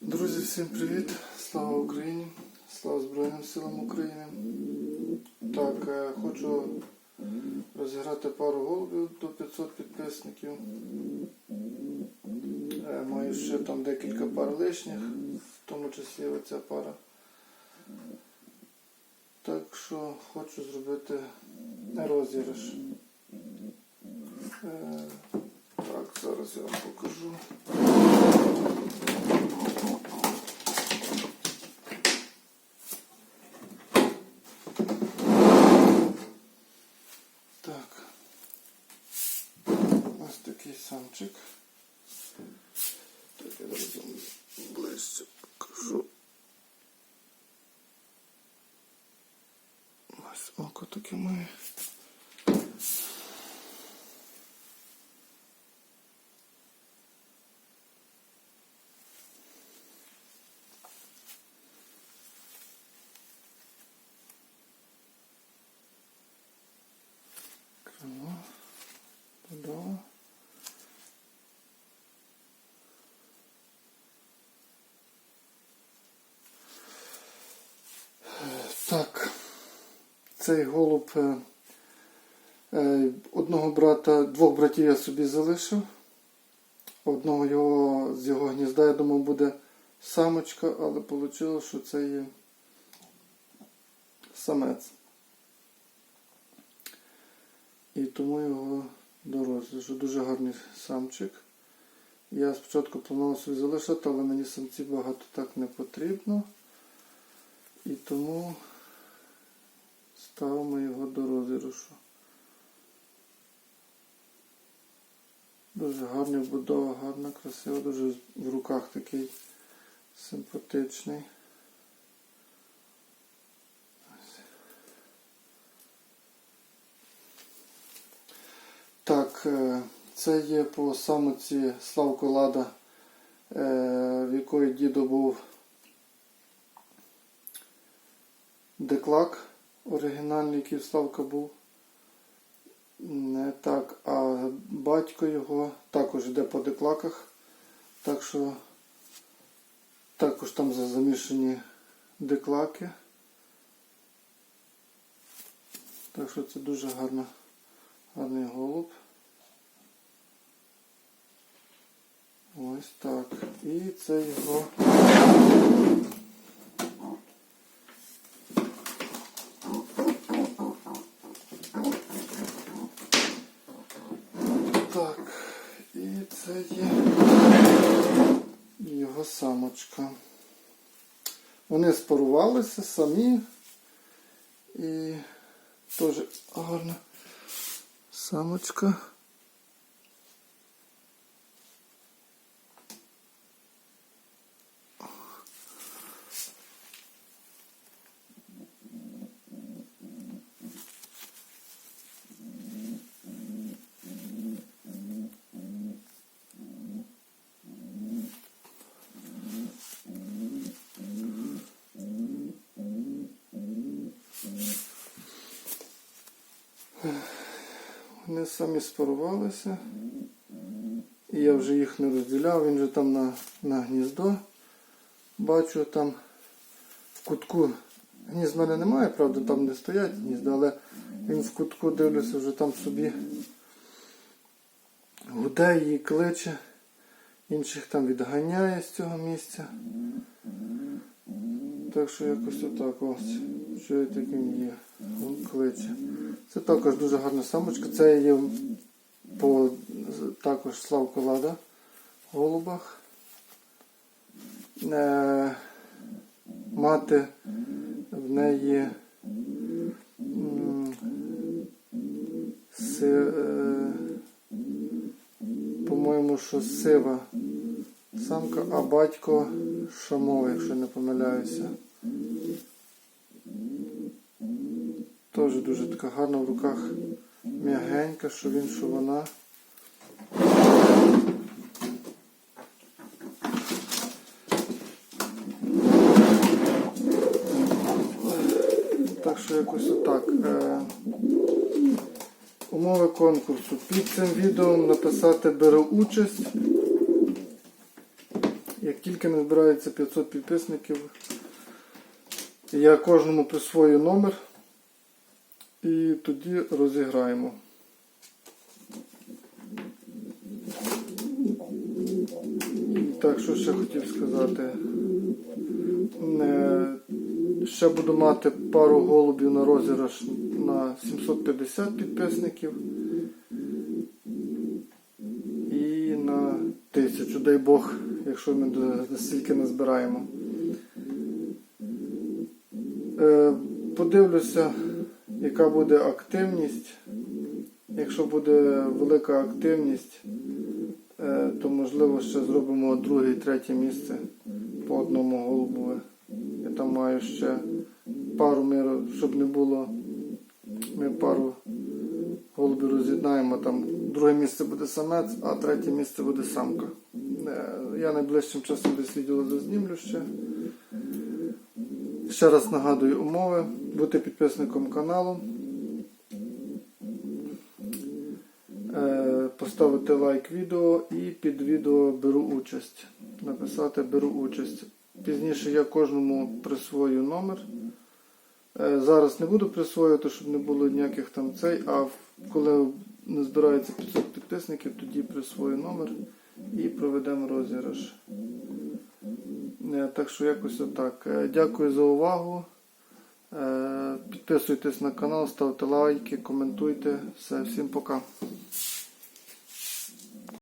Друзі, всім привіт! Слава Україні! Слава Збройним силам України! Так, е, хочу розіграти пару голубів до 500 підписників. Е, Маю ще там декілька пар лишніх, в тому числі оця пара. Так що хочу зробити розіграш. Е, Так, зараз я вам покажу. Так. Ось такий самчик. Так, я зараз вам ближче покажу. Ось око таке має. Цей голуб е, е, одного брата, двох братів я собі залишив. Одного його з його гнізда, я думав, буде самочка, але вийшло, що це є самець. І тому його до розгляду. Дуже гарний самчик. Я спочатку планував собі залишити, але мені самці багато так не потрібно. І тому ставимо його до розіграшу. Дуже гарна будова, гарна, красива, дуже в руках такий симпатичний. Так, е, це є по самоці Славко Лада, е, в якої дідо був деклак оригінальний, який в Славка був. Не так, а батько його також йде по деклаках. Так що також там замішані деклаки. Так що це дуже гарна, гарний голуб. Ось так. І це його. Так, і це є його самочка. Вони спарувалися самі і теж гарна самочка. Вони самі спарувалися. І я вже їх не розділяв, він же там на, на гніздо. Бачу там в кутку. Гнізд в мене немає, правда, там не стоять гнізда, але він в кутку дивлюся, вже там собі гуде її кличе, інших там відганяє з цього місця. Так що якось отак ось. Чуєте, як він є. Він кличе. Це також дуже гарна самочка. Це є по також Славко Лада в голубах. Е, мати в неї е, по-моєму, що сива самка, а батько шамова, якщо не помиляюся. Теж дуже така гарна в руках м'ягенька, що він, що вона. Так що якось отак. Е, умови конкурсу. Під цим відео написати беру участь Як тільки не збирається 500 підписників, я кожному присвою номер і тоді розіграємо. Так, що ще хотів сказати. Ще буду мати пару голубів на розіграш на 750 підписників. І на тисячу, дай Бог, якщо ми настільки назбираємо. Е, Подивлюся, яка буде активність. Якщо буде велика активність, е, то можливо ще зробимо друге і третє місце по одному голубові. Я там маю ще пару миру, щоб не було. Ми пару голубів роз'єднаємо. Там друге місце буде самець, а третє місце буде самка. Е, Я найближчим часом десь відео зазнімлю ще. Ще раз нагадую умови. Бути підписником каналу. Е, Поставити лайк відео і під відео беру участь. Написати беру участь. Пізніше я кожному присвою номер. Е, Зараз не буду присвоювати, щоб не було ніяких там цей, а коли не збирається 500 підписників, тоді присвою номер і проведемо розіграш. Е, Так що якось отак. Е, Дякую за увагу. Е, Підписуйтесь на канал, ставте лайки, коментуйте. Все, всім пока.